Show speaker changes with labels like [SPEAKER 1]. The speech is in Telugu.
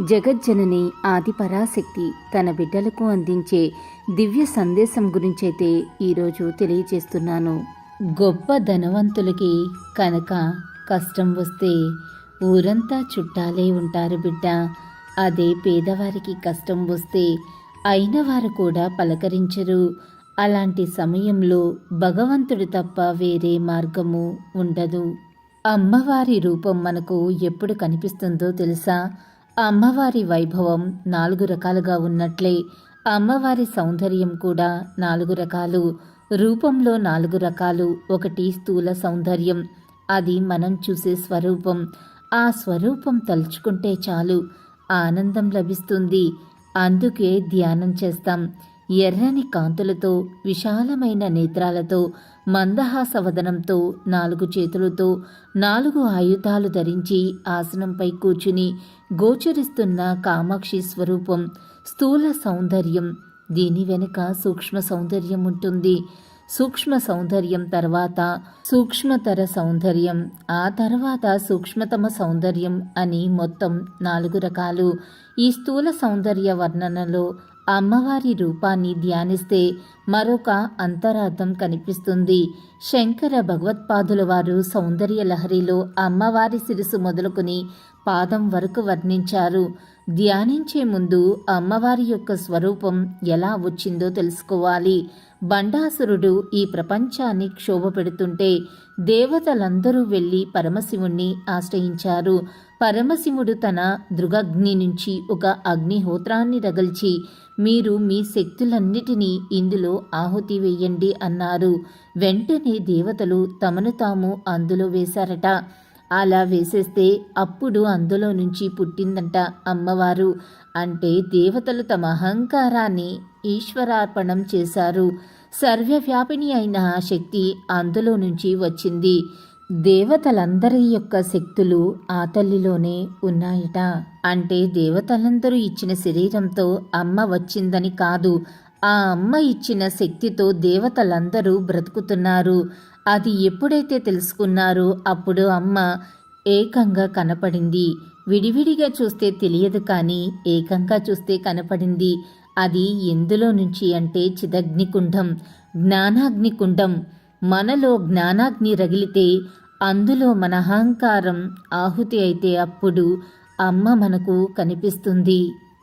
[SPEAKER 1] జగజ్జనని ఆదిపరాశక్తి తన బిడ్డలకు అందించే దివ్య సందేశం గురించైతే ఈరోజు తెలియజేస్తున్నాను.
[SPEAKER 2] గొప్ప ధనవంతులకి కనుక కష్టం వస్తే ఊరంతా చుట్టాలే ఉంటారు బిడ్డ. అదే పేదవారికి కష్టం వస్తే అయిన వారు కూడా పలకరించరు. అలాంటి సమయంలో భగవంతుడు తప్ప వేరే మార్గము ఉండదు. అమ్మవారి రూపం మనకు ఎప్పుడు కనిపిస్తుందో తెలుసా? అమ్మవారి వైభవం నాలుగు రకాలుగా ఉన్నట్లే అమ్మవారి సౌందర్యం కూడా నాలుగు రకాలు. రూపంలో నాలుగు రకాలు. ఒకటి స్థూల సౌందర్యం. అది మనం చూసే స్వరూపం. ఆ స్వరూపం తలుచుకుంటే చాలు. ఆనందం లభిస్తుంది. అందుకే ధ్యానం చేస్తాం. ఎర్రని కాంతులతో విశాలమైన నేత్రాలతో మందహాసవదనంతో నాలుగు చేతులతో నాలుగు ఆయుధాలు ధరించి ఆసనంపై కూర్చుని గోచరిస్తున్న కామాక్షి స్వరూపం స్థూల సౌందర్యం. దీని వెనుక సూక్ష్మ సౌందర్యం ఉంటుంది. సూక్ష్మ సౌందర్యం తర్వాత సూక్ష్మతర సౌందర్యం ఆ తర్వాత సూక్ష్మతమ సౌందర్యం అని మొత్తం నాలుగు రకాలు. ఈ స్థూల సౌందర్య వర్ణనలో అమ్మవారి రూపాన్ని ధ్యానిస్తే మరొక అంతరార్థం కనిపిస్తుంది. శంకర భగవత్పాదుల వారు సౌందర్య లహరిలో అమ్మవారి శిరసు మొదలుకొని పాదం వరకు వర్ణించారు. ధ్యానించే ముందు అమ్మవారి యొక్క స్వరూపం ఎలా వచ్చిందో తెలుసుకోవాలి. బండాసురుడు ఈ ప్రపంచాన్ని క్షోభ పెడుతుంటే దేవతలందరూ వెళ్ళి పరమశివుణ్ణి ఆశ్రయించారు. పరమశివుడు తన దృగగ్ని నుంచి ఒక అగ్నిహోత్రాన్ని రగల్చి మీరు మీ శక్తులన్నిటినీ ఇందులో ఆహుతి వేయండి అన్నారు. వెంటనే దేవతలు తమను తాము అందులో వేశారట. అలా వేసేస్తే అప్పుడు అందులో నుంచి పుట్టిందంట అమ్మవారు. అంటే దేవతలు తమ అహంకారాన్ని ఈశ్వరార్పణం చేశారు. సర్వవ్యాపిని అయిన ఆ శక్తి అందులో నుంచి వచ్చింది. దేవతలందరి యొక్క శక్తులు ఆ తల్లిలోనే ఉన్నాయట. అంటే దేవతలందరూ ఇచ్చిన శరీరంతో అమ్మ వచ్చిందని కాదు ఆ అమ్మ ఇచ్చిన శక్తితో దేవతలందరూ బ్రతుకుతున్నారు. అది ఎప్పుడైతే తెలుసుకున్నారో అప్పుడు అమ్మ ఏకంగా కనపడింది. విడివిడిగా చూస్తే తెలియదు కానీ ఏకంగా చూస్తే కనపడింది. అది ఎందులో నుంచి అంటే చిదగ్నికుండం జ్ఞానాగ్నికుండం. మనలో జ్ఞానాగ్ని రగిలితే అందులో మన అహంకారం ఆహుతి అయితే అప్పుడు అమ్మ మనకు కనిపిస్తుంది.